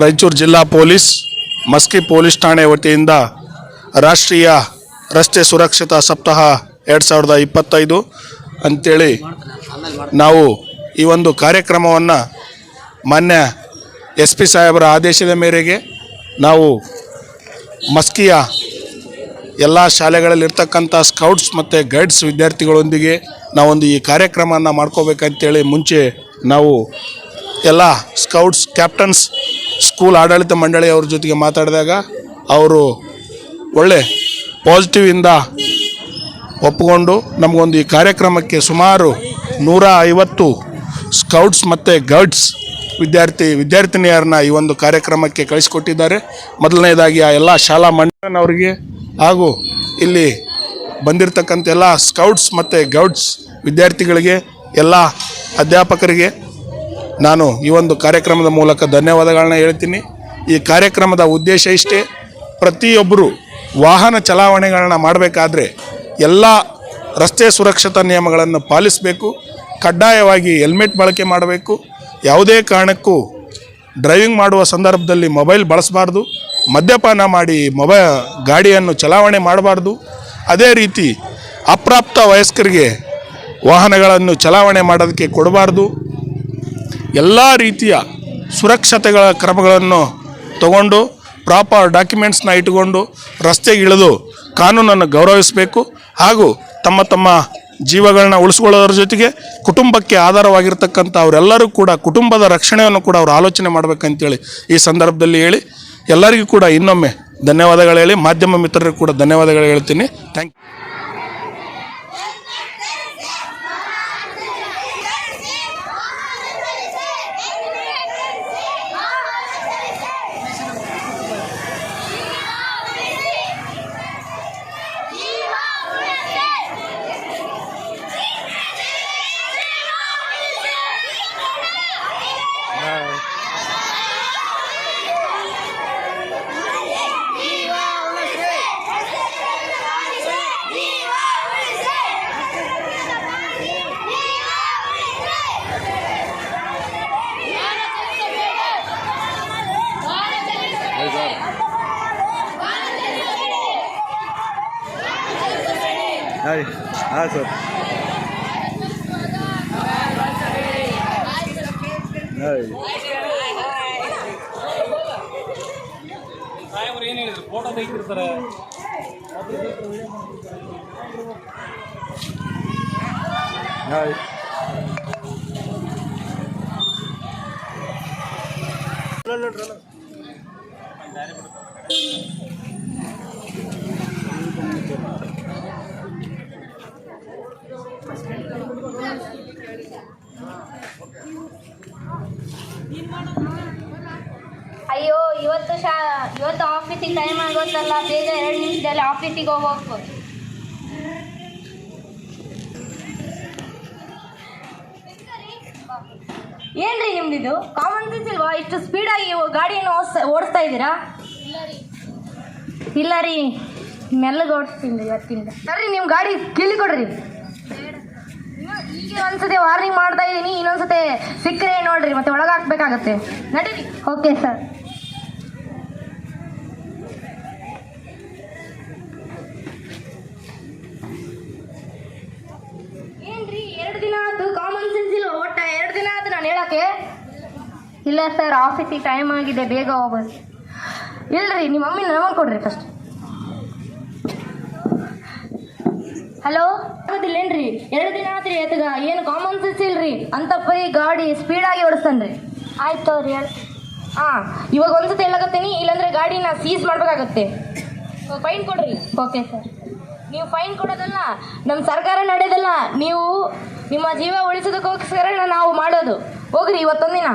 ರಾಯಚೂರು ಜಿಲ್ಲಾ police, Maski police ಠಾಣೆ ವತಿಯಿಂದ ರಾಷ್ಟ್ರೀಯ ರಸ್ತೆ ಸುರಕ್ಷತಾ ಸಪ್ತಾಹ ಎರಡು ಸಾವಿರದ ಇಪ್ಪತ್ತೈದು ಅಂಥೇಳಿ ನಾವು ಈ ಒಂದು ಕಾರ್ಯಕ್ರಮವನ್ನು ಮಾನ್ಯ ಎಸ್ ಪಿ ಸಾಹೇಬರ ಆದೇಶದ ಮೇರೆಗೆ ನಾವು ಮಸ್ಕಿಯ ಎಲ್ಲ ಶಾಲೆಗಳಲ್ಲಿರ್ತಕ್ಕಂಥ ಸ್ಕೌಟ್ಸ್ ಮತ್ತು ಗೈಡ್ಸ್ ವಿದ್ಯಾರ್ಥಿಗಳೊಂದಿಗೆ ನಾವೊಂದು ಈ ಕಾರ್ಯಕ್ರಮವನ್ನು ಮಾಡ್ಕೋಬೇಕಂತೇಳಿ ಮುಂಚೆ ನಾವು ಎಲ್ಲ ಸ್ಕೌಟ್ಸ್, ಕ್ಯಾಪ್ಟನ್ಸ್, ಸ್ಕೂಲ್ ಆಡಳಿತ ಮಂಡಳಿಯವ್ರ ಜೊತೆಗೆ ಮಾತಾಡಿದಾಗ ಅವರು ಒಳ್ಳೆ ಪಾಸಿಟಿವಿಂದ ಒಪ್ಪಿಕೊಂಡು ನಮಗೊಂದು ಈ ಕಾರ್ಯಕ್ರಮಕ್ಕೆ ಸುಮಾರು ನೂರ ಐವತ್ತು ಸ್ಕೌಟ್ಸ್ ಮತ್ತು ಗೈಡ್ಸ್ ವಿದ್ಯಾರ್ಥಿ, ವಿದ್ಯಾರ್ಥಿನಿಯರನ್ನ ಈ ಒಂದು ಕಾರ್ಯಕ್ರಮಕ್ಕೆ ಕಳಿಸಿಕೊಟ್ಟಿದ್ದಾರೆ. ಮೊದಲನೇದಾಗಿ ಆ ಎಲ್ಲ ಶಾಲಾ ಮಂಡಳನವರಿಗೆ ಹಾಗೂ ಇಲ್ಲಿ ಬಂದಿರತಕ್ಕಂಥ ಎಲ್ಲ ಸ್ಕೌಟ್ಸ್ ಮತ್ತು ಗೌಡ್ಸ್ ವಿದ್ಯಾರ್ಥಿಗಳಿಗೆ, ಎಲ್ಲ ಅಧ್ಯಾಪಕರಿಗೆ ನಾನು ಈ ಒಂದು ಕಾರ್ಯಕ್ರಮದ ಮೂಲಕ ಧನ್ಯವಾದಗಳನ್ನ ಹೇಳ್ತೀನಿ. ಈ ಕಾರ್ಯಕ್ರಮದ ಉದ್ದೇಶ ಇಷ್ಟೇ. ಪ್ರತಿಯೊಬ್ಬರು ವಾಹನ ಚಲಾವಣೆಗಳನ್ನ ಮಾಡಬೇಕಾದ್ರೆ ಎಲ್ಲ ರಸ್ತೆ ಸುರಕ್ಷತಾ ನಿಯಮಗಳನ್ನು ಪಾಲಿಸಬೇಕು. ಕಡ್ಡಾಯವಾಗಿ ಹೆಲ್ಮೆಟ್ ಬಳಕೆ ಮಾಡಬೇಕು. ಯಾವುದೇ ಕಾರಣಕ್ಕೂ ಡ್ರೈವಿಂಗ್ ಮಾಡುವ ಸಂದರ್ಭದಲ್ಲಿ ಮೊಬೈಲ್ ಬಳಸಬಾರ್ದು. ಮದ್ಯಪಾನ ಮಾಡಿ ಮೊಬೈ ಗಾಡಿಯನ್ನು ಚಲಾವಣೆ ಮಾಡಬಾರ್ದು. ಅದೇ ರೀತಿ ಅಪ್ರಾಪ್ತ ವಯಸ್ಕರಿಗೆ ವಾಹನಗಳನ್ನು ಚಲಾವಣೆ ಮಾಡೋದಕ್ಕೆ ಕೊಡಬಾರ್ದು. ಎಲ್ಲ ರೀತಿಯ ಸುರಕ್ಷತೆಗಳ ಕ್ರಮಗಳನ್ನು ತಗೊಂಡು ಪ್ರಾಪರ್ ಡಾಕ್ಯುಮೆಂಟ್ಸ್ನ ಇಟ್ಟುಕೊಂಡು ರಸ್ತೆಗೆ ಇಳಿದು ಕಾನೂನನ್ನು ಗೌರವಿಸಬೇಕು ಹಾಗೂ ತಮ್ಮ ತಮ್ಮ ಜೀವಗಳನ್ನ ಉಳಿಸ್ಕೊಳ್ಳೋದ್ರ ಜೊತೆಗೆ ಕುಟುಂಬಕ್ಕೆ ಆಧಾರವಾಗಿರ್ತಕ್ಕಂಥ ಅವರೆಲ್ಲರೂ ಕೂಡ ಕುಟುಂಬದ ರಕ್ಷಣೆಯನ್ನು ಕೂಡ ಅವರು ಆಲೋಚನೆ ಮಾಡಬೇಕಂತೇಳಿ ಈ ಸಂದರ್ಭದಲ್ಲಿ ಹೇಳಿ ಎಲ್ಲರಿಗೂ ಕೂಡ ಇನ್ನೊಮ್ಮೆ ಧನ್ಯವಾದಗಳು ಹೇಳಿ. ಮಾಧ್ಯಮ ಮಿತ್ರರಿಗೂ ಕೂಡ ಧನ್ಯವಾದಗಳು ಹೇಳ್ತೀನಿ. ಥ್ಯಾಂಕ್ ಹಾಯ್ ಹಾಂ ಸರ್. ಹಾಯ್. ಸಾಹೇಬ್ರು ಏನು ಹೇಳಿದ್ರು? ಫೋಟೋ ತೆಗಿತಿರ್ತಾರೆ ಹಾಯ್. ಅಯ್ಯೋ, ಇವತ್ತು ಶಾ, ಇವತ್ತು ಆಫೀಸಿಗೆ ಟೈಮ್ ಆಗೋತ್ತಲ್ಲ, ಬೇಗ ಎರಡು ನಿಮಿಷದಲ್ಲಿ ಆಫೀಸಿಗೆ ಹೋಗ್ಬೇಕು. ಏನ್ರಿ ನಿಮ್ದಿದು? ಕಾಮನ್ ಸೆನ್ಸ್ ಇಲ್ವಾ? ಇಷ್ಟು ಸ್ಪೀಡಾಗಿ ಗಾಡಿಯನ್ನು ಓಡಿಸ್- ಓಡಿಸ್ತಾ ಇದ್ದೀರಾ? ಇಲ್ಲ ರೀ. ಮೆಲ್ಲಗೆ ಓಡಿಸ್ತೀನಿ ಇವತ್ತಿಂದ. ಸರಿ ನಿಮ್ಮ ಗಾಡಿ ಕಿಳಿ ಕೊಡ್ರಿ. ಒಂದ್ಸತಿ ವಾರ್ನಿಂಗ್ ಮಾಡ್ತಾ ಇದ್ದೀನಿ ಇನ್ನೊಂದ್ಸತಿ ಸಿಕ್ಕರೆ ನೋಡ್ರಿ, ಮತ್ತೆ ಒಳಗೆ ಹಾಕ್ಬೇಕಾಗತ್ತೆ ನಡೀರಿ. ಓಕೆ ಸರ್ ಏನ್ರಿ, ಎರಡು ದಿನ ಆಯ್ತು ಕಾಮನ್ ಸೆನ್ಸ್ ಇಲ್ಲ ಒಟ್ಟ? ಎರಡು ದಿನ ಆಯ್ತು ನಾನು ಹೇಳಕ್ಕೆ. ಇಲ್ಲ ಸರ್ ಆಫೀಸಿಗೆ ಟೈಮ್ ಆಗಿದೆ, ಬೇಗ ಹೋಗ್ಬೇಕು ಇಲ್ರಿ, ನಿಮ್ಮ ಮಮ್ಮಿ ನಮ್ಮ ಕೊಡ್ರಿ ಫಸ್ಟ್ ಹಲೋ ಆಗೋದಿಲ್ಲೇನ್ರಿ ಎರಡು ದಿನ ಆತ್ರಿ ಎತ್ತಗ ಏನು ಕಾಮನ್ ಸೆನ್ಸ್ ಇಲ್ರಿ? ಅಂತ ಪರಿ ಗಾಡಿ ಸ್ಪೀಡಾಗಿ ಓಡಿಸ್ತಾನ್ರಿ. ಆಯ್ತು ಅವ್ರಿ ಹೇಳಿ. ಹಾಂ ಇವಾಗ ಒಂದ್ಸತಿ ಹೇಳಕತ್ತೀನಿ. ಇಲ್ಲಾಂದ್ರೆ ಗಾಡಿನ ಸೀಸ್ ಮಾಡ್ಬೇಕಾಗತ್ತೆ. ಫೈನ್ ಕೊಡ್ರಿ. ಓಕೆ ಸರ್ ನೀವು ಫೈನ್ ಕೊಡೋದಲ್ಲ ನಮ್ಮ ಸರ್ಕಾರ ನಡೆಯೋದಲ್ಲ ನೀವು ನಿಮ್ಮ ಜೀವ ಉಳಿಸೋದಕ್ಕೋಸ್ಕರ ನಾವು ಮಾಡೋದು. ಹೋಗ್ರಿ ಇವತ್ತೊಂದಿನ.